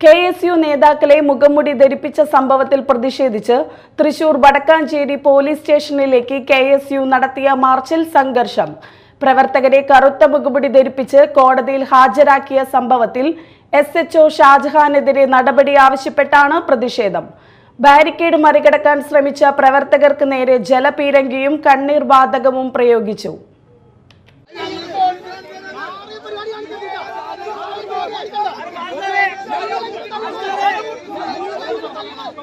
K S U നേതാക്കളെ മുഖംമുടി ധരിപ്പിച്ച സംഭവത്തിൽ പ്രതിഷേധിച്ച് തൃശൂർ വടക്കാഞ്ചേരി പോലീസ് സ്റ്റേഷനിലേക്ക് കെ എസ് യു നടത്തിയ മാർച്ചിൽ സംഘർഷം. പ്രവർത്തകരെ കറുത്ത മുഖംമുടി ധരിപ്പിച്ച് കോടതിയിൽ ഹാജരാക്കിയ സംഭവത്തിൽ എസ് എച്ച് ഒ ഷാജഹാനെതിരെ നടപടി ആവശ്യപ്പെട്ടാണ് പ്രതിഷേധം. ബാരിക്കേഡ് മറികടക്കാൻ ശ്രമിച്ച പ്രവർത്തകർക്ക് നേരെ ജലപീരങ്കിയും കണ്ണീർ വാതകവും പ്രയോഗിച്ചു. കെ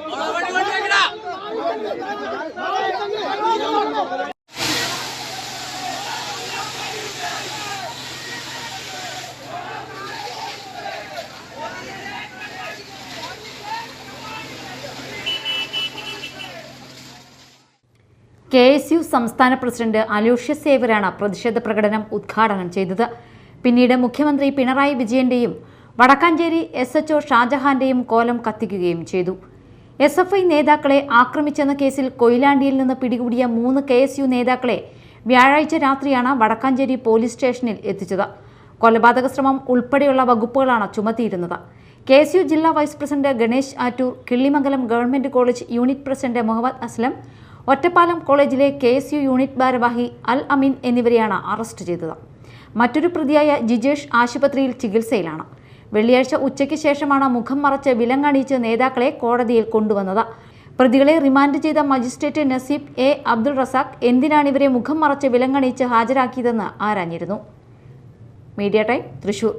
എസ് യു സംസ്ഥാന പ്രസിഡന്റ് അലൂഷ്യസ് സേവരാണ് പ്രതിഷേധ പ്രകടനം ഉദ്ഘാടനം ചെയ്തത്. പിന്നീട് മുഖ്യമന്ത്രി പിണറായി വിജയന്റെയും വടക്കാഞ്ചേരി എസ് എച്ച്ഒ ഷാജഹാന്റെയും കോലം കത്തിക്കുകയും ചെയ്തു. എസ് എഫ് ഐ നേതാക്കളെ ആക്രമിച്ചെന്ന കേസിൽ കൊയിലാണ്ടിയിൽ നിന്ന് പിടികൂടിയ മൂന്ന് കെ എസ് യു നേതാക്കളെ വ്യാഴാഴ്ച രാത്രിയാണ് വടക്കാഞ്ചേരി പോലീസ് സ്റ്റേഷനിൽ എത്തിച്ചത്. കൊലപാതക ശ്രമം ഉൾപ്പെടെയുള്ള വകുപ്പുകളാണ് ചുമത്തിയിരുന്നത്. കെ എസ് യു ജില്ലാ vice president Ganesh Attoor Killimangalam government college unit president Muhammad Aslam Ottapalam കോളേജിലെ കെ എസ് യു യൂണിറ്റ് ഭാരവാഹി അൽ അമീൻ എന്നിവരെയാണ് അറസ്റ്റ് ചെയ്തത്. മറ്റൊരു പ്രതിയായ ജിജേഷ് ആശുപത്രിയിൽ ചികിത്സയിലാണ്. വെള്ളിയാഴ്ച ഉച്ചയ്ക്ക് ശേഷമാണ് മുഖം മറച്ച് വിലങ്ങണിയിച്ച് നേതാക്കളെ കോടതിയിൽ കൊണ്ടുവന്നത്. പ്രതികളെ റിമാൻഡ് ചെയ്ത മജിസ്ട്രേറ്റ് നസീബ് എ. അബ്ദുൾ റസാഖ് എന്തിനാണ് ഇവരെ മുഖം മറച്ച് വിലങ്ങണിയിച്ച് ഹാജരാക്കിയതെന്ന് ആരാഞ്ഞിരുന്നു. Media time Thrissur.